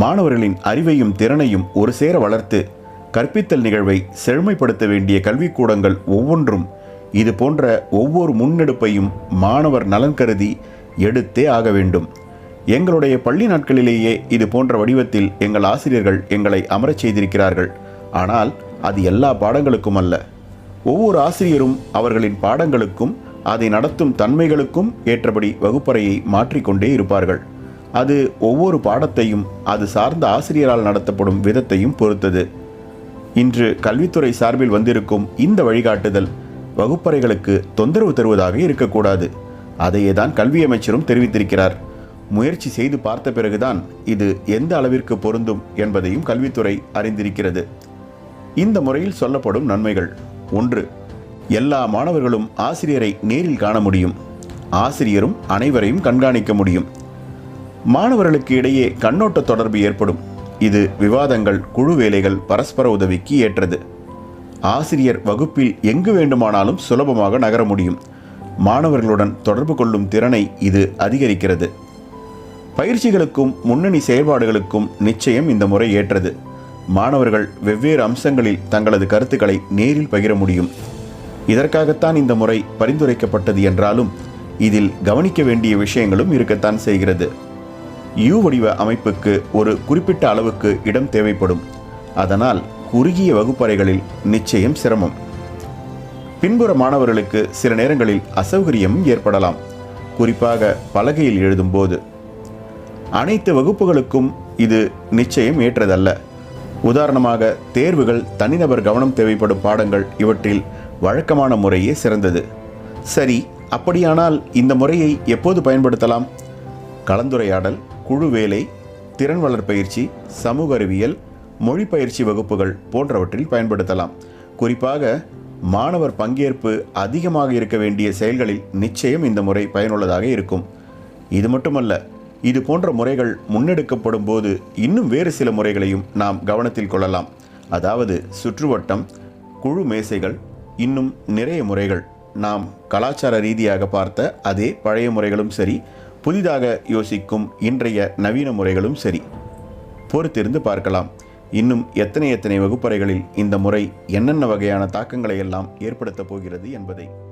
மாணவர்களின் அறிவையும் திறனையும் ஒரு சேர வளர்த்து கற்பித்தல் நிகழ்வை செழுமைப்படுத்த வேண்டிய கல்விக்கூடங்கள் ஒவ்வொன்றும் இது போன்ற ஒவ்வொரு முன்னெடுப்பையும் மாணவர் நலன் கருதி எடுத்தே ஆக வேண்டும். எங்களுடைய பள்ளி நாட்களிலேயே இது போன்ற வடிவத்தில் எங்கள் ஆசிரியர்கள் எங்களை அமரச் செய்திருக்கிறார்கள். ஆனால் அது எல்லா பாடங்களுக்கும் அல்ல. ஒவ்வொரு ஆசிரியரும் அவர்களின் பாடங்களுக்கும் அதை நடத்தும் தன்மைகளுக்கும் ஏற்றபடி வகுப்பறையை மாற்றிக்கொண்டே இருப்பார்கள். அது ஒவ்வொரு பாடத்தையும் அது சார்ந்த ஆசிரியரால் நடத்தப்படும் விதத்தையும் பொறுத்தது. இன்று கல்வித்துறை சார்பில் வந்திருக்கும் இந்த வழிகாட்டுதல் வகுப்பறைகளுக்கு தொந்தரவு தருவதாக இருக்கக்கூடாது. அதையே தான் கல்வி அமைச்சரும் தெரிவித்திருக்கிறார். முயற்சி செய்து பார்த்த பிறகுதான் இது எந்த அளவிற்கு பொருந்தும் என்பதையும் கல்வித்துறை அறிந்திருக்கிறது. இந்த முறையில் சொல்லப்படும் நன்மைகள். ஒன்று எல்லா மாணவர்களும் ஆசிரியரை நேரில் காண முடியும். ஆசிரியரும் அனைவரையும் கண்காணிக்க முடியும். மாணவர்களுக்கு இடையே கண்ணோட்ட தொடர்பு ஏற்படும். இது விவாதங்கள் குழு வேலைகள் பரஸ்பர உதவிக்கு ஏற்றது. ஆசிரியர் வகுப்பில் எங்கு வேண்டுமானாலும் சுலபமாக நகர முடியும். மாணவர்களுடன் தொடர்பு கொள்ளும் திறனை இது அதிகரிக்கிறது. பயிற்சிகளுக்கும் முன்னணி செயல்பாடுகளுக்கும் நிச்சயம் இந்த முறை ஏற்றது. மாணவர்கள் வெவ்வேறு அம்சங்களில் தங்களது கருத்துக்களை நேரில் பகிர முடியும். இதற்காகத்தான் இந்த முறை பரிந்துரைக்கப்பட்டது என்றாலும் இதில் கவனிக்க வேண்டிய விஷயங்களும் இருக்கத்தான் செய்கிறது. யூ வடிவ அமைப்புக்கு ஒரு குறிப்பிட்ட அளவுக்கு இடம் தேவைப்படும். அதனால் குறுகிய வகுப்பறைகளில் நிச்சயம் சிரமம். பின்புற மாணவர்களுக்கு சில நேரங்களில் அசௌகரியம் ஏற்படலாம். குறிப்பாக பலகையில் எழுதும்போது. அனைத்து வகுப்புகளுக்கும் இது நிச்சயம் ஏற்றதல்ல. உதாரணமாக தேர்வுகள் தனிநபர் கவனம் தேவைப்படும் பாடங்கள் இவற்றில் வழக்கமான முறையே சிறந்தது. சரி அப்படியானால் இந்த முறையை எப்போது பயன்படுத்தலாம்? கலந்துரையாடல். குழு வேலை திறன் வளர்ப்பயிற்சி சமூக அறிவியல் மொழி பயிற்சி வகுப்புகள் போன்றவற்றில் பயன்படுத்தலாம். குறிப்பாக மாணவர் பங்கேற்பு அதிகமாக இருக்க வேண்டிய செயல்களில் நிச்சயம் இந்த முறை பயனுள்ளதாக இருக்கும். இது மட்டுமல்ல இது போன்ற முறைகள் முன்னெடுக்கப்படும் போது இன்னும் வேறு சில முறைகளையும் நாம் கவனத்தில் கொள்ளலாம். அதாவது சுற்றுவட்டம் குழு மேசைகள் இன்னும் நிறைய முறைகள் நாம் கலாச்சார ரீதியாக பார்த்த அதே பழைய முறைகளும் சரி புதிதாக யோசிக்கும் இன்றைய நவீன முறைகளும் சரி. பொறுத்திருந்து பார்க்கலாம். இன்னும் எத்தனை எத்தனை வகுப்பறைகளில் இந்த முறை என்னென்ன வகையான தாக்கங்களை எல்லாம் ஏற்படுத்தப் போகிறது என்பதை.